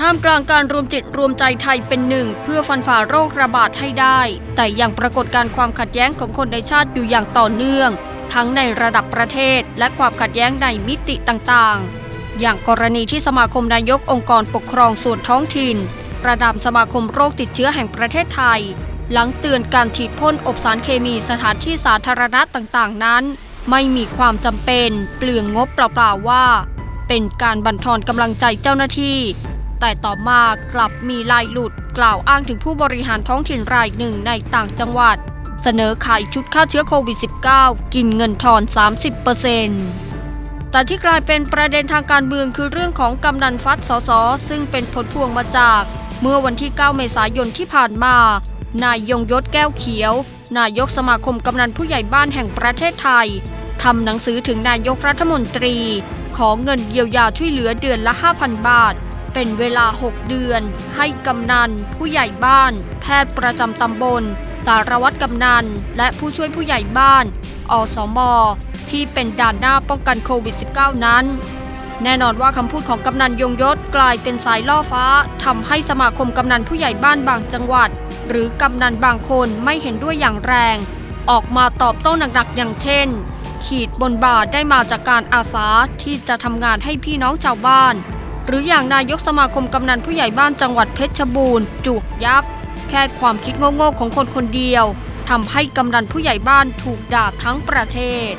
ท่ามกลางการรวมจิตรวมใจไทยเป็นหนึ่ง เพื่อฟันฝ่าโรคระบาดให้ได้ แต่ยังปรากฏการความขัดแย้งของคนในชาติอยู่อย่างต่อเนื่อง ทั้งในระดับประเทศ และความขัดแย้งในมิติต่างๆ อย่างกรณีที่สมาคมนายกองค์กรปกครองส่วนท้องถิ่น ระดับสมาคมโรคติดเชื้อแห่งประเทศไทย หลังเตือนการฉีดพ่นอบสารเคมีสถานที่สาธารณะต่างๆ นั้น ไม่มีความจำเป็น เปลืองงบเปล่าๆว่า เป็นการบั่นทอนกำลังใจเจ้าหน้าที่ แต่ต่อมากลับมีลายหลุดกล่าวอ้างถึงผู้บริหารท้องถิ่นรายหนึ่งในต่างจังหวัด เสนอขายชุดฆ่าเชื้อโควิด -19 กินเงินทอน 30%แต่ที่กลายเป็นประเด็นทางการเมืองคือเรื่องของกำนันฟัดสสซึ่งเป็นผลพวงมาจาก เมื่อวันที่ 9 เมษายนที่ผ่านมานายยงยศแก้วเขียว นายกสมาคมกำนันผู้ใหญ่บ้านแห่งประเทศไทยทำหนังสือถึงนายกรัฐมนตรี ขอเงินเยียวยาช่วยเหลือเดือนละ 5,000 บาท เป็นเวลา 6 เดือน ให้กำนัน ผู้ใหญ่บ้าน แพทย์ประจำตำบล สารวัตรกำนัน และผู้ช่วยผู้ใหญ่บ้าน อสม ที่เป็นด่านหน้าป้องกันโควิด -19 นั้น แน่นอนว่าคำพูดของกำนันยงยศกลายเป็นสายล่อฟ้าทำให้สมาคมกำนันผู้ใหญ่บ้านบางจังหวัด หรือกำนันบางคนไม่เห็นด้วยอย่างแรง ออกมาตอบโต้หนักๆอย่างเช่นขีดบนบาทได้มาจากการอาสาที่จะทำงานให้พี่น้องชาวบ้าน หรืออย่างนายกสมาคมกำนันผู้ใหญ่บ้านจังหวัดเพชรบูรณ์จุกยับ แค่ความคิดโง่ๆของคนคนเดียวทำให้กำนันผู้ใหญ่บ้านถูกด่าทั้งประเทศ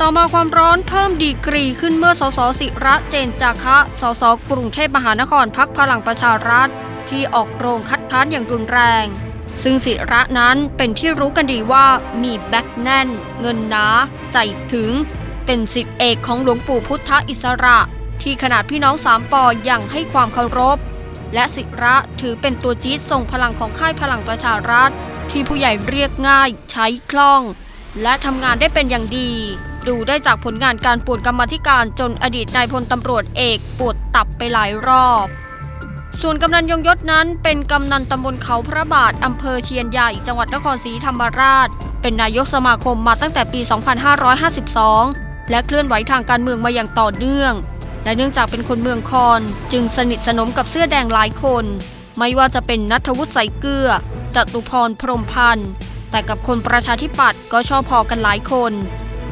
ต่อมาความร้อนเพิ่มดีกรีขึ้นเมื่อสสสิระเจนจาคะ สสกรุงเทพมหานครพักพลังประชารัฐ ที่ออกโรงคัดค้านอย่างรุนแรง ซึ่งสิระนั้นเป็นที่รู้กันดีว่ามีแบ็คแน่น เงินหนาใจถึง เป็นสิทธิเอกของหลวงปู่พุทธอิสระ ที่ขนาดพี่น้องสามปอยังให้ความเคารพ และสิระถือเป็นตัวจี๊ดส่งพลังของค่ายพลังประชารัฐ ที่ผู้ใหญ่เรียกง่ายใช้คล่อง และทำงานได้เป็นอย่างดี ดูได้จากผลงานการปวดกรรมธิการจนอดีตนายพลตำรวจเอกปวดตับไปหลายรอบ ส่วนกำนันยงยศนั้นเป็นกำนันตำบลเขาพระบาทอำเภอเชียนใหญ่จังหวัดนครศรีธรรมราช เป็นนายกสมาคมมาตั้งแต่ปี 2552 และเคลื่อนไหวทางการเมืองมาอย่างต่อเนื่อง และเนื่องจากเป็นคนเมืองคอน จึงสนิทสนมกับเสื้อแดงหลายคน ไม่ว่าจะเป็นนัทวุฒิใสเกลือจตุพรพรมพันธ์แต่กับคนประชาธิปัตย์ก็ชอบพอกันหลายคน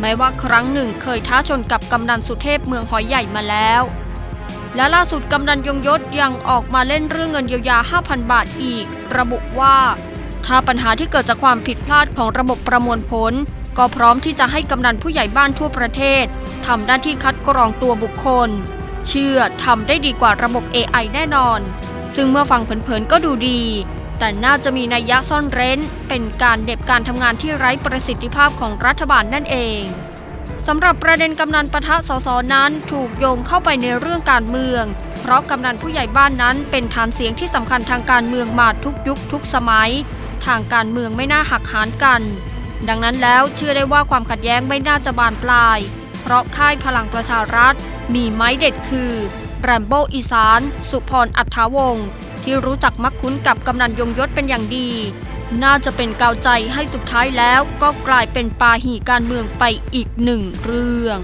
แม้ว่าครั้งหนึ่งเคยท้าชนกับกำนันสุเทพเมืองหอยใหญ่มาแล้ว และล่าสุดกำนันยงยศยังออกมาเล่นเรื่องเงินเยียวยา 5,000 บาทอีก ระบุว่า ถ้าปัญหาที่เกิดจากความผิดพลาดของระบบประมวลผล ก็พร้อมที่จะให้กำนันผู้ใหญ่บ้านทั่วประเทศ ทำหน้าที่คัดกรองตัวบุคคล เชื่อทำได้ดีกว่าระบบ AI แน่นอน ซึ่งเมื่อฟังเผินๆก็ดูดี แต่น่าจะมีนัยยะซ่อนเร้น เป็นการเด็บการทำงานที่ไร้ประสิทธิภาพของรัฐบาลนั่นเองสำหรับประเด็นกำนันปะทะสสนั้นถูกโยงเข้าไปในเรื่องการเมือง เพราะกำนันผู้ใหญ่บ้านนั้นเป็นฐานเสียงที่สำคัญทางการเมืองมาทุกยุคทุกสมัย ทางการเมืองไม่น่าหักหานกัน ดังนั้นแล้วเชื่อได้ว่าความขัดแย้งไม่น่าจะบานปลาย เพราะค่ายพลังประชารัฐ มีไม้เด็ดคือแรมโบอีสาน สุพรอัฏฐาวงศ์ที่รู้จักมักคุ้นกับกำนันยงยศเป็นอย่างดี น่าจะเป็นกาวใจให้สุดท้ายแล้วก็กลายเป็นปาหีการเมืองไปอีกหนึ่งเรื่อง